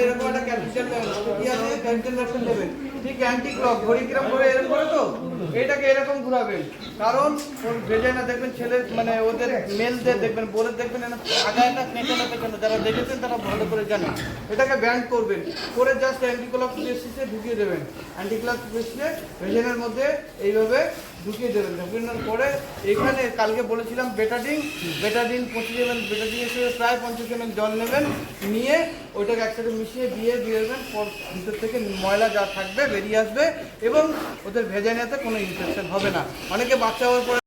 এরকম একটা ঠিক অ্যান্টি করে এরকম করে তো? এটাকে এরকম কারণ দেখবেন মানে ওদের দেখবেন দেখবেন পেছনে যারা দেখেছেন তারা ভালো করে জানেন এটাকে ব্যান্ড করবেন। করে জাস্ট অ্যান্টি ঢুকিয়ে দেবেন। অ্যান্টি মধ্যে এইভাবে ঢুকিয়ে দেবেন ঢুকিয়ে পরে এখানে কালকে বলেছিলাম বেটাডিন বেটাডিন পঁচিশ দেবেন বেটাডিন হিসেবে প্রায় পঞ্চাশ এম জল নেবেন, নিয়ে ওইটাকে একসাথে মিশিয়ে দিয়ে দিয়ে দেবেন ভিতর থেকে ময়লা যা থাকবে বেরিয়ে আসবে এবং ওদের ভেজাইনাতে কোনো ইনফেকশন হবে না। অনেকে বাচ্চা হওয়ার পরে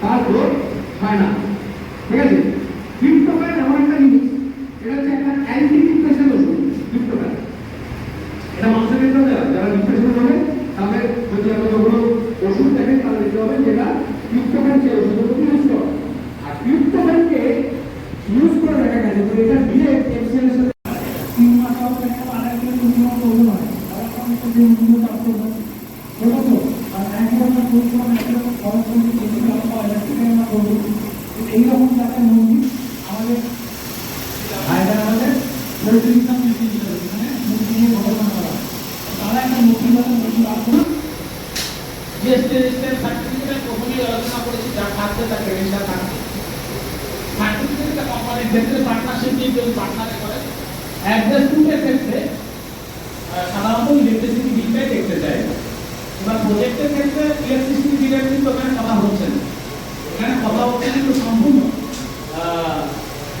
তার গ্রোথ হয় না। ঠিক আছে ক্রিপ্টোপ্যান এমন একটা জিনিস এটা হচ্ছে একটা অ্যান্টি ডিপ্রেশন ওষুধ ক্রিপ্টোপ্যান এটা মানুষের ক্ষেত্রে দেওয়া যারা ডিপ্রেশন হবে তাদের যদি আমরা যখন ওষুধ দেখেন তাহলে দেখতে হবে যেটা ক্রিপ্টোপ্যান সেই ওষুধগুলো ইউজ করে আর ক্রিপ্টোপ্যানকে ইউজ করে দেখা গেছে যে এটা দিয়ে এক্সেলের সাথে তিন মাস পর থেকে আড়াই কিলো মিনিমাম ওজন হয় আর এখন তো যে মূল্য প্রাপ্ত হয় ছোটো তো আর একই রকম পরিশ্রম একই রকম খরচ করছি যেগুলো আমরা পাওয়া যায় সেটাই আমরা করব এইরকম যাতে মন্দির আমাদের হায়দ্রাবাদের পোলট্রি ইনকাম মেশিন মানে মুরগি নিয়ে গবেষণা করা তারা একটা মুরগিগত মুরগি বার করে যে স্টেজের সার্টিফিকেটের প্রথমেই আলোচনা করেছি যা থাকবে তার ক্রেডেন্সিয়াল থাকবে সার্টিফিকেটটা কোম্পানির ক্ষেত্রে পার্টনারশিপ দিয়ে যদি পার্টনারে করে অ্যাডজাস্টমেন্টের ক্ষেত্রে আহ, সাধারণত ইলেকট্রিসিটি বিলটাই দেখতে চায় এবার প্রজেক্টের ক্ষেত্রে ইলেকট্রিসিটি বিলের কিন্তু ওখানে কথা হচ্ছে না এখানে কিন্তু সম্পূর্ণ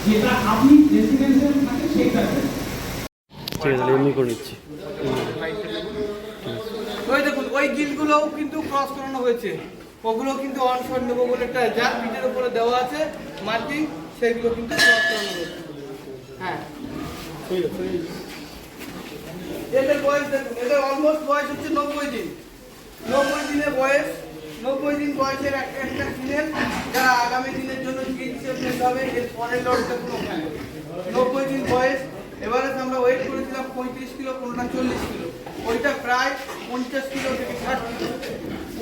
যেটা আপনি রেসিডেন্সিয়াল থাকে কিন্তু ক্রস করানো হয়েছে। ওগুলো কিন্তু অন নেব বলে একটা যার পিঠের উপরে দেওয়া আছে মার্কিং সেগুলো কিন্তু ক্রস করানো হয়েছে। হ্যাঁ। এদের বয়স দেখুন অলমোস্ট বয়স হচ্ছে নব্বই দিন। নব্বই দিনের বয়স নব্বই দিন বয়সের একটা একটা ফিমেল যারা আগামী দিনের জন্য চিকিৎসা হবে এর পরের দেখুন ওখানে নব্বই দিন বয়স এবারে আমরা ওয়েট করেছিলাম পঁয়ত্রিশ কিলো, কোনটা চল্লিশ কিলো। ওইটা প্রায় পঞ্চাশ কিলো থেকে ষাট কিলো।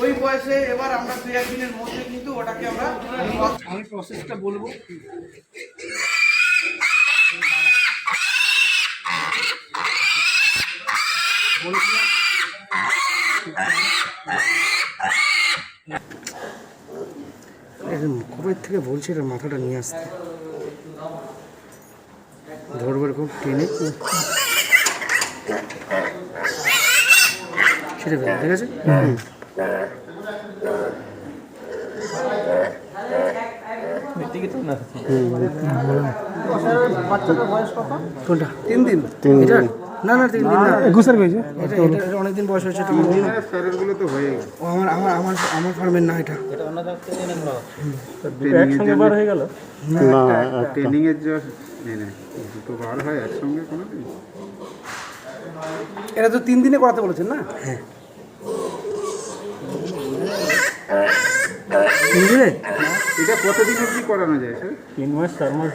ওই বয়সে এবার আমরা দু একদিনের মধ্যে কিন্তু ওটাকে আমরা আমি প্রসেসটা বলব। কবে থেকে বলছি এটা মাথাটা নিয়ে আসতে। ধরবো এরকম টেনে। ছেড়ে ফেলে ঠিক আছে? হুম। কোনটা? তিন দিন। তিন দিন। না না তিন দিন না। একুশের এটা এটা এটা অনেকদিন বয়স হয়েছে এটা আমার স্যারেরগুলো তো হয়ে গেছে। ও আমার আমার আমার আমার ফার্মের না এটা। একসঙ্গে বার হয়ে গেল? না ট্রেনিং এর যে না দুটো বার হয় একসঙ্গে কোনো দিন এটা তো তিন দিনে করাতে বলেছেন না? হ্যাঁ। তিন দিনে? এটা কতদিন অবধি করানো যায় স্যার? তিন মাস চার মাস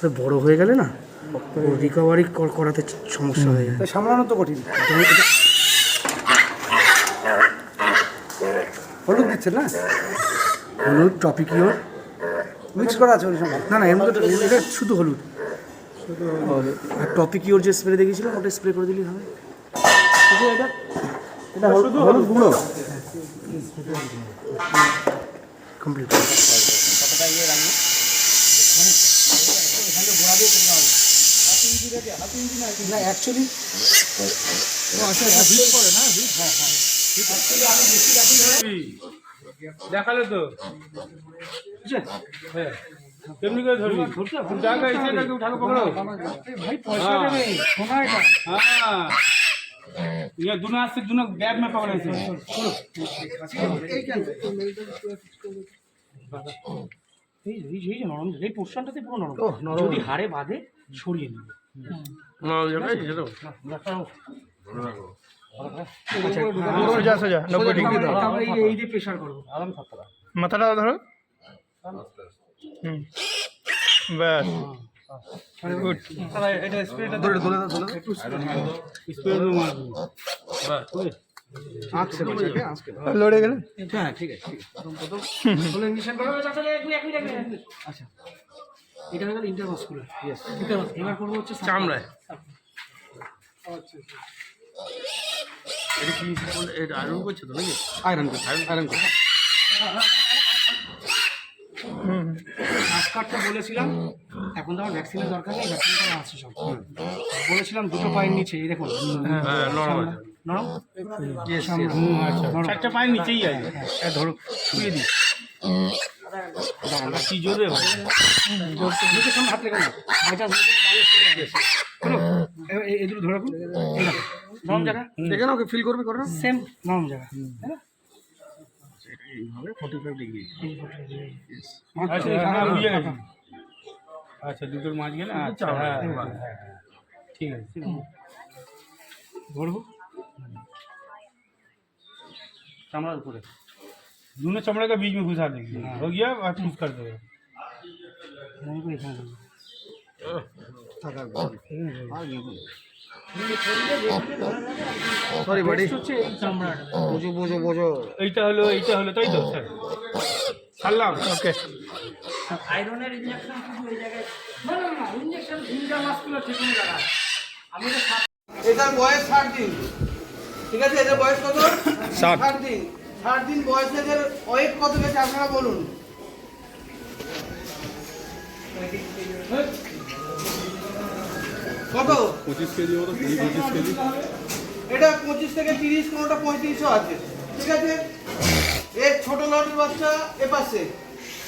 তো বড় হয়ে গেলে না? রিকভারি করাতে সমস্যা হয়ে যায়। সামলানো তো কঠিন। হলুদ দিচ্ছেন না? হলুদ টপিকিওর মিক্স করা আছে না না এর মধ্যে শুধু হলুদ। আর টপিকিওর যে স্প্রে দেখিয়েছিলাম ওটা স্প্রে করে দিলেই হবে। শুধু এটা? এটা হলুদ হলুদ। গুঁড়ো। কমপ্লিট। না অ্যাকচুয়ালি দেখালে তো হ্যাঁ কেমনি করে ধরবি জায়গা এসে উঠালো পকড়ো হ্যাঁ ये दोनों हाथ से दोनों बैग में पकड़े थे এই এই এই যে নরম এই পোর্শনটাতে পুরো নরম যদি হাড়ে বাঁধে সরিয়ে নেবে মাথাটা ধরো। ব্যাস। গুড। লড়ে গেলে? হ্যাঁ ঠিক আছে হলো ইঞ্জেকশন করা হয়ে আচ্ছা। এটা হয়ে গেল ইন্টারভাস্কুলার ইয়েস এবার করব হচ্ছে চামড়ায়। এটা কি এটা আয়রন করছে তো নাকি? আয়রন করছে আয়রন করছে। কার্ডটা বলেছিলাম। এখন তো আমার ভ্যাকসিনের দরকার নেই ভ্যাকসিন করা আছে সব। বলেছিলাম দুটো পায়ের নিচে এই দেখুন। নরম নরম? আচ্ছা। চারটা পায়ের নিচেই আছে। হ্যাঁ ধরো শুয়ে দিই। কি জোরে মুখের সামনে হাত রেখে ভাইটা এগুলো ধরে রাখুন নরম জায়গা এখানে ওকে ফিল করবে করবে সেম নরম জায়গা হ্যাঁ এইভাবে ফাইভ ডিগ্রি আচ্ছা দুটোর মাছ গেলে আচ্ছা হ্যাঁ, হ্যাঁ, হ্যাঁ, হ্যাঁ ঠিক আছে। ধরবো চামড়ার উপরে। दोनों चमड़े का बीच में घुसा देंगे हो गया और टूट कर देगा ধরবো এখানে ধরবো। সরি বাড়ি Best হচ্ছে এই চামড়াটা বোঝো বোঝো বোঝো এইটা হলো এইটা হলো তাই তো স্যার ছাড়লাম ওকে আয়রনের ইনজেকশন শুধু এই জায়গায় না না না ইনজেকশন ইন্টারমাসকুলার যে কোনো জায়গায় আমি তো এটার বয়স ষাট দিন ঠিক আছে এটার বয়স কত ষাট। ষাট দিন ষাট দিন বয়সে এদের ওয়েট কত গেছে আপনারা বলুন? কত? পঁচিশ কেজি মতো কুড়ি পঁচিশ কেজি। এটা পঁচিশ থেকে তিরিশ কোনোটা পঁয়ত্রিশও আছে। ঠিক আছে? এর ছোট লটের বাচ্চা এ পাশে।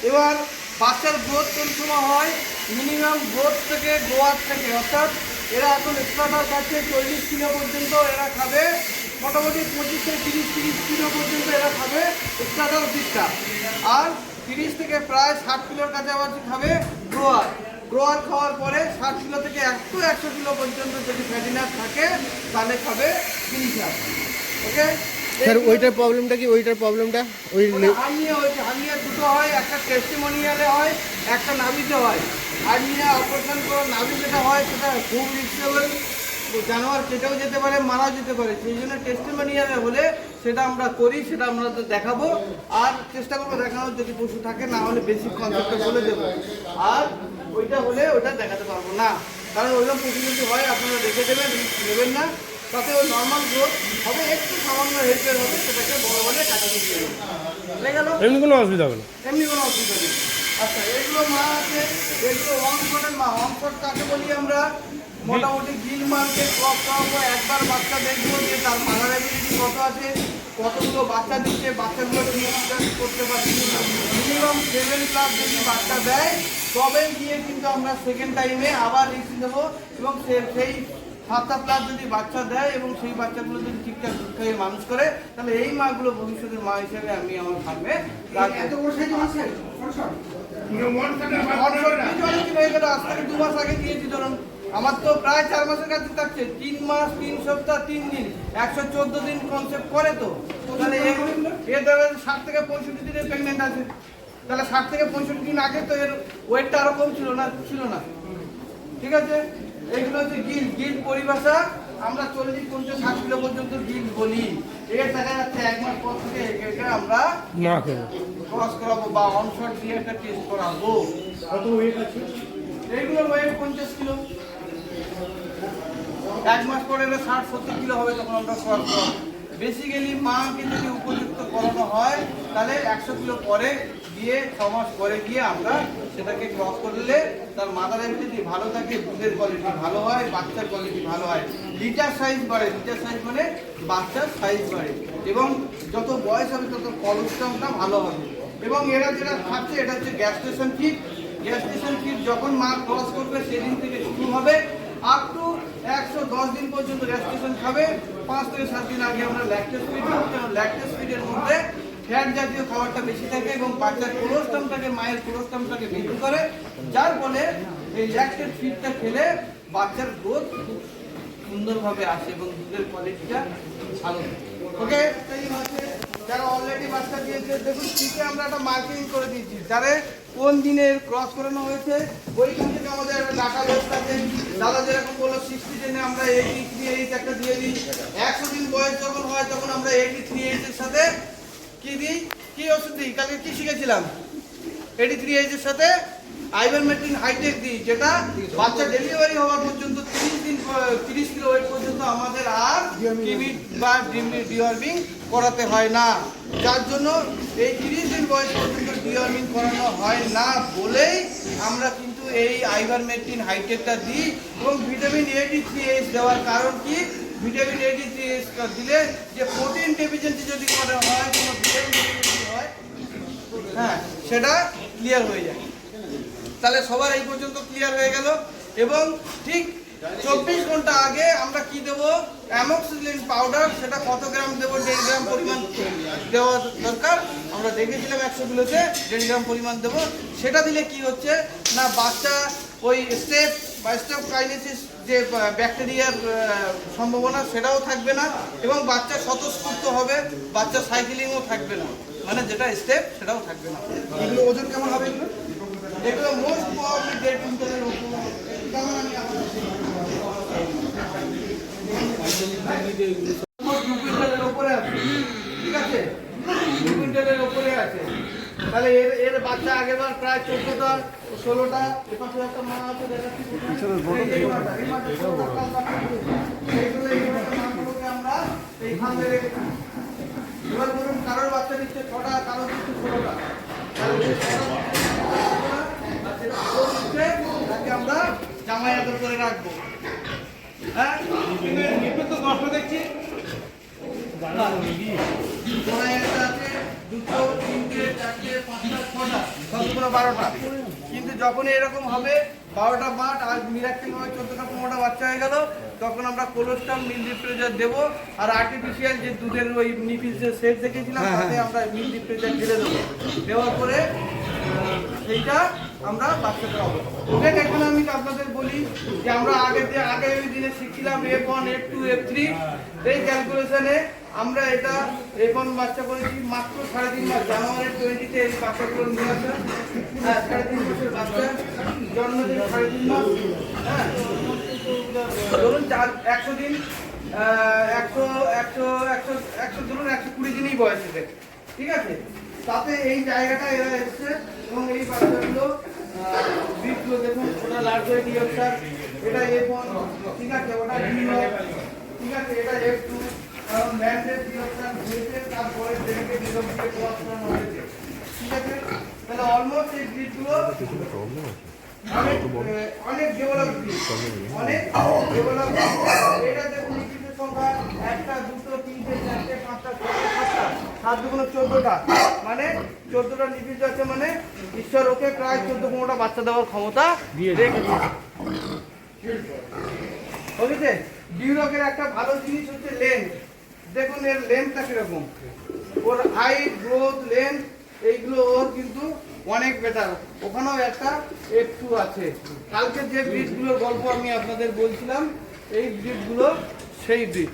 এবার বাচ্চার গ্রোথ কোন সময় হয়? মিনিমাম গ্রোথ থেকে গোয়ার থেকে। অর্থাৎ এরা এখন স্টার্টার খাচ্ছে চল্লিশ কিলো পর্যন্ত এরা খাবে। মোটামুটি পঁচিশ থেকে তিরিশ তিরিশ কিলো পর্যন্ত এরা খাবে স্টার্টার দিকটা আর তিরিশ থেকে প্রায় ষাট কিলোর কাছাকাছি খাবে গ্রোয়ার গ্রোয়ার খাওয়ার পরে ষাট কিলো থেকে একশো একশো কিলো পর্যন্ত যদি ফ্যাটিনাস থাকে তাহলে খাবে ফিনিশার ওকে? স্যার ওইটার প্রবলেমটা কি? ওইটার প্রবলেমটা? ওই হার্নিয়া হয়েছে হার্নিয়া দুটো হয় একটা টেস্টিমোনিয়ালে হয় একটা নাভিতে হয়। হার্নিয়া অপারেশন করে নাভি যেটা হয় সেটা খুব রিক্সেবল জানোয়ার কেটেও যেতে পারে মারাও যেতে পারে। সেই জন্য টেস্টিমোনিয়ালে হলে সেটা আমরা করি সেটা আমরা তো দেখাবো। আর চেষ্টা করব দেখানোর যদি পশু থাকে না হলে বেসিক কনসেপ্টটা বলে দেবো। আর ওইটা হলে ওটা দেখাতে পারব না। কারণ ওইরকম পশু যদি হয় আপনারা দেখে দেবেন নেবেন না। তাতে ওই নর্মাল গ্রোথ হবে একটু সামান্য হেল্পের হবে সেটাকে বড় বলে কাটাতে দিয়ে গেল? এমনি কোনো অসুবিধা হবে না। এমনি কোনো অসুবিধা নেই। আচ্ছা এগুলো মা আছে এগুলো ওয়ানশটের মা ওয়ানশট কাকে বলি আমরা? মোটামুটি গিল মার্কে ক্রপ করাবো একবার বাচ্চা দেখব যে তার মাদার কত আছে কতগুলো বাচ্চা দিচ্ছে বাচ্চাগুলো করতে পারছি মিনিমাম সেভেন প্লাস যদি বাচ্চা দেয় তবে গিয়ে কিন্তু আমরা সেকেন্ড টাইমে আবার রিস্ক নেব এবং সেই সাতটা প্লাস যদি বাচ্চা দেয় এবং সেই বাচ্চাগুলো যদি ঠিকঠাক দুধ খাইয়ে মানুষ করে তাহলে এই মাগুলো ভবিষ্যতের মা হিসেবে আমি আমার ফার্মে এত বড় সাইজ আছে দু মাস আগে দিয়েছি ধরুন। আমার তো প্রায় চার মাসের কাছে থাকছে। তিন মাস তিন সপ্তাহ তিন দিন। একশো চোদ্দ দিন কনসেপ্ট করে তো। তাহলে এ ষাট থেকে পঁয়ষট্টি দিনের প্রেগনেন্ট আছে। তাহলে ষাট থেকে পঁয়ষট্টি দিন আগে তো এর ওয়েটটা আরও কম ছিল না ছিল না। ঠিক আছে? এগুলো হচ্ছে গিল গিল পরিভাষা। আমরা চল্লিশ পঞ্চাশ ষাট কিলো পর্যন্ত গিল বলি। এর দেখা যাচ্ছে এক মাস পর থেকে এটাকে আমরা না ক্রস করাবো বা অনশট দিয়ে একটা টেস্ট করাবো। কত ওয়েট আছে? এগুলো ওয়েট পঞ্চাশ কিলো। এক মাস পরে এটা ষাট, সত্তর কিলো হবে তখন আমরা ক্রস করাবো বেসিক্যালি মাকে যদি উপযুক্ত করানো হয়, তাহলে একশো কিলো পরে গিয়ে, ছ মাস পরে গিয়ে আমরা সেটাকে ক্রস করলে তার মাদার যদি ভালো থাকে, দুধের কোয়ালিটি ভালো হয়, বাচ্চার কোয়ালিটি ভালো হয়, লিটার সাইজ বাড়ে। লিটার সাইজ মানে বাচ্চার সাইজ বাড়ে। এবং যত বয়স হবে, তত কলেস্ট্রলটা ভালো হবে। এবং এরা যেটা খাচ্ছে, এটা হচ্ছে gas station gestation feed gestation feed যখন মা ক্রস করবে, সেদিন থেকে শুরু হবে। আপ টু একশো দশ দিন পর্যন্ত রেস্ট্রিকশন খাবে। পাঁচ থেকে সাত দিন আগে আমরা ল্যাকটেস ফিড ল্যাকটেস ফিডের মধ্যে ফ্যাট জাতীয় খাবারটা বেশি থাকে এবং বাচ্চার কোলোস্টামটাকে মায়ের কোলোস্টামটাকে বৃদ্ধি করে। যার ফলে এই ল্যাকটেড ফিডটা খেলে বাচ্চার গ্রোথ খুব সুন্দরভাবে আসে এবং দুধের কোয়ালিটিটা ভালো ওকে যারা অলরেডি বাচ্চা দিয়েছে, দেখুন ঠিকই আমরা একটা মার্কিং করে দিয়েছি। যারা কোন দিনের ক্রস করানো হয়েছে, ওইখান থেকে আমাদের একটা ডাটা বেস আছে। দাদা যেরকম বলল সিক্সটি টেনে আমরা এইটি থ্রি এইট একটা দিয়ে দিই। একশো দিন বয়স যখন হয়, তখন আমরা এইটি থ্রি এইটের সাথে কি দিই? কি ওষুধ দিই? কালকে কি শিখেছিলাম? এইটি থ্রি এইটের সাথে আইভারমেট্রিন হাইটেক দিই, যেটা বাচ্চা ডেলিভারি হওয়ার পর্যন্ত তিরিশ দিন, তিরিশ কিলো ওয়েট পর্যন্ত আমাদের আর কিমিট বা ডিওয়ার্মিং করাতে হয় না। যার জন্য এই তিরিশ দিন বয়স পর্যন্ত ডিওয়ার্মিং করানো হয় না বলেই আমরা কিন্তু এই আইভারমেট্রিন হাইটেকটা দিই এবং ভিটামিন এইটি থ্রি এইচ দেওয়ার কারণ কি? ভিটামিন এইটি থ্রি এইচ দিলে যে প্রোটিন ডেফিসিয়েন্সি যদি করা হয়, কোনো ভিটামিন হয় হ্যাঁ সেটা ক্লিয়ার হয়ে যায়। তাহলে সবার এই পর্যন্ত ক্লিয়ার হয়ে গেল। এবং ঠিক চব্বিশ ঘণ্টা আগে আমরা কি দেবো? অ্যামক্সিলিন পাউডার সেটা কত গ্রাম দেবো? দেড় গ্রাম পরিমাণ দেওয়া দরকার। আমরা দেখেছিলাম একশো কিলোতে দেড় গ্রাম পরিমাণ দেবো। সেটা দিলে কি হচ্ছে? না, বাচ্চা ওই স্টেপ বা স্টেপ কাইনেসিস যে ব্যাকটেরিয়ার সম্ভাবনা, সেটাও থাকবে না। এবং বাচ্চা স্বতঃস্ফূর্ত হবে, বাচ্চা সাইকেলিংও থাকবে না। মানে যেটা স্টেপ, সেটাও থাকবে না। এগুলো ওজন কেমন হবে এগুলো? এগুলো মোস্ট প্রবাবলি দেড় কুইন্টালের উপর আমি আপনাদের উপরে আছে। ঠিক আছে? দু কুইন্টালের উপরে আছে। তাহলে এর এর বাচ্চা আগেবার প্রায় চোদ্দটা ষোলোটা এপাশে একটা মা আছে দেখাচ্ছি মাগুলোকে আমরা এই খামে রেখে দিই। এবার ধরুন কারোর বাচ্চা দিচ্ছে ছটা কারোর দিচ্ছে ষোলোটা কারোর দিচ্ছে ষোলোটা, আর যেটা আদর দিচ্ছে, তাকে আমরা জামাই আদর করে রাখব। হ্যাঁ? তো কষ্ট দেখছি আছে দুটো তিনটে চারটে পাঁচটা ছটা সবগুলো বারোটা। কিন্তু যখন এরকম হবে বারোটা মাঠ আর মিরাক্কেল ভাবে চোদ্দটা পনেরোটা বাচ্চা হয়ে গেল তখন আমরা কোলোস্টাম মিল রিপ্রেজার দেবো আর আর্টিফিশিয়াল যে দুধের ওই নিপিল যে সেট দেখেছিলাম তাতে আমরা মিল রিপ্রেজার ঢেলে দেবো। দেওয়ার পরে সেইটা আমরা হবে ওকে এখন আমি আপনাদের বলি যে আমরা আগের যে আগের দিনে শিখছিলাম F one F two F three এই ক্যালকুলেশনে আমরা এটা এফ ওয়ান বাচ্চা করেছি মাত্র সাড়ে তিন মাস। জানুয়ারি টোয়েন্টিতে এই বাচ্চাগুলো নিয়ে আসা। হ্যাঁ সাড়ে তিন মাসের বাচ্চা। জন্মদিন সাড়ে তিন মাস। হ্যাঁ ধরুন চার, একশো দিন একশো একশো একশো একশো, ধরুন একশো কুড়ি দিনই বয়স ঠিক আছে? তাতে এই জায়গাটা এরা এসছে এবং এই বাচ্চাগুলো বীজগুলো দেখুন, ওটা লার্জ হয়ে ডিওক্সার এটা এফ ওয়ান ঠিক আছে, ওটা ডি ঠিক আছে, এটা এফ টু কারণ ল্যান্ডের ডিওক্সার হয়েছে তারপরে ডিওক্সারে ক্রস করানো হয়েছে। ঠিক আছে, তাহলে অলমোস্ট এই বীজগুলো অনেক ডেভেলপ অনেক ডেভেলপ এটা দেখুন সংখ্যা, একটা, দুটো, তিনটে, চারটে, পাঁচটা সাত দুগুলো চোদ্দটা। মানে চোদ্দটা লিপিজ আছে মানে ঈশ্বর ওকে প্রায় চোদ্দ পনেরোটা বাচ্চা দেওয়ার ক্ষমতা রেখেছে। বুঝেছে? ডিউরকের একটা ভালো জিনিস হচ্ছে লেন্থ দেখুন এর লেন্থটা কীরকম। ওর হাইট গ্রোথ লেন্থ এইগুলো ওর কিন্তু অনেক বেটার ওখানেও একটা এফ টু আছে। কালকে যে ব্রিডগুলোর গল্প আমি আপনাদের বলছিলাম এই ব্রিডগুলো সেই ব্রিড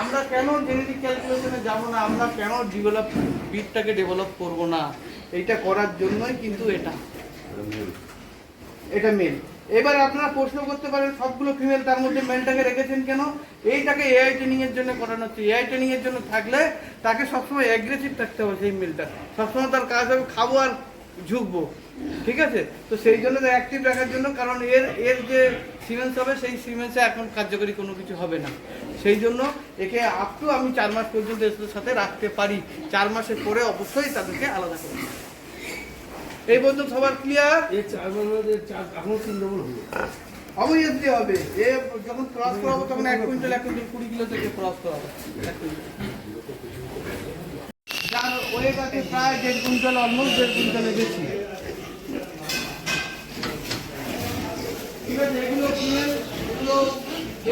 আমরা কেন জেনেটিক ক্যালকুলেশনে যাব না? আমরা কেন ডেভেলপ বিটটাকে ডেভেলপ করব না? এটা করার জন্যই কিন্তু এটা। এটা মেল এবার আপনারা প্রশ্ন করতে পারেন সবগুলো ফিমেল তার মধ্যে মেলটাকে রেখেছেন কেন? এইটাকে এআই ট্রেনিং এর জন্য করানো হচ্ছে। এআই ট্রেনিং এর জন্য থাকলে তাকে সবসময় অ্যাগ্রেসিভ থাকতে হবে সেই মেলটা সবসময় তার কাজ হবে খাব আর ঝুঁকবো। ঠিক আছে? তো সেই জন্য অ্যাক্টিভ রাখার জন্য কারণ এর এর যে সিমেন্স হবে সেই সিমেন্সে এখন কার্যকরী কোনো কিছু হবে না। সেই জন্য একে আপ টু আমি চার মাস পর্যন্ত এদের সাথে রাখতে পারি। চার মাসের পরে অবশ্যই তাদেরকে আলাদা করব এই পর্যন্ত সবার ক্লিয়ার অবভিয়াসলি হবে। এ যখন ক্রস করাবো তখন এক কুইন্টাল এক কুইন্টাল কুড়ি কিলো থেকে ক্রস করাবো। এক কুইন্টাল। ওয়েট আছে প্রায় দেড় কুইন্টাল অলমোস্ট দেড় কুইন্টালের বেশি। ঠিক আছে, এগুলো কিনেন এগুলো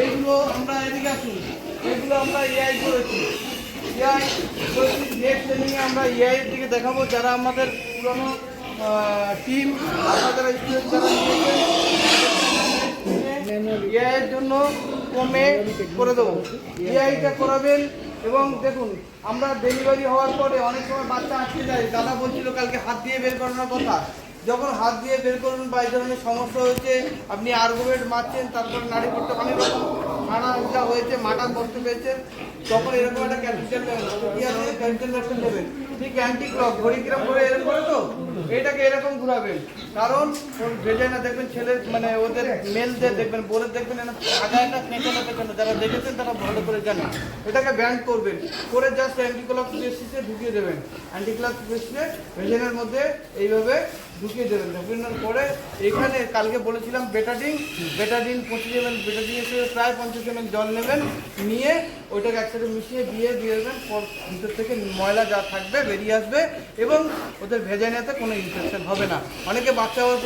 এইগুলো আমরা এদিকে আসুন। এগুলো আমরা এআই করেছি। এআই নেক্সট ট্রেনিংয়ে আমরা এআই এর দিকে দেখাবো। যারা আমাদের পুরনো টিম আপনাদের স্টুডেন্ট যারা এআই এর জন্য কমে করে দেবো। এআইটা করাবেন এবং দেখুন, আমরা ডেলিভারি হওয়ার পরে অনেক সময় বাচ্চা আটকে যায়। দাদা বলছিল কালকে হাত দিয়ে বের করানোর কথা। যখন হাত দিয়ে বের করুন বা এই ধরনের সমস্যা হয়েছে, আপনি আর্গুমেন্ট মারছেন, তারপর নারী করতে অনেক রকম নানা যা হয়েছে মাটা কষ্ট পেয়েছেন তখন এরকম একটা ক্যাপিটাল ক্যাপিটাল রাখতে নেবেন ঠিক অ্যান্টি ক্লক ঘড়ি করে এরকম করে তো? এটাকে এরকম ঘুরাবেন কারণ ভেজে না দেখবেন, ছেলে মানে ওদের মেলদের দেখবেন বোনের দেখবেন আগায় না পেছনে পেছনে যারা দেখেছেন, তারা ভালো করে জানেন এটাকে ব্যান্ড করবেন। করে জাস্ট অ্যান্টি ক্লক বেসিসে ঢুকিয়ে দেবেন। অ্যান্টি ক্লক বেসিসে ভেজেনের মধ্যে এইভাবে ঢুকিয়ে দেবেন। ঢুকিয়ে পরে এখানে কালকে বলেছিলাম বেটাডিন বেটাডিন পঁচিশ এম এল বেটাডিন সাথে প্রায় পঞ্চাশ এম জল নেবেন, নিয়ে ওইটাকে একসাথে মিশিয়ে দিয়ে দিয়ে দেবেন, পর ভিতর থেকে ময়লা যা থাকবে বেরিয়ে আসবে এবং ওদের ভেজাইনাতে কোনো ইনফেকশন হবে না। অনেকে বাচ্চা হওয়ার পরে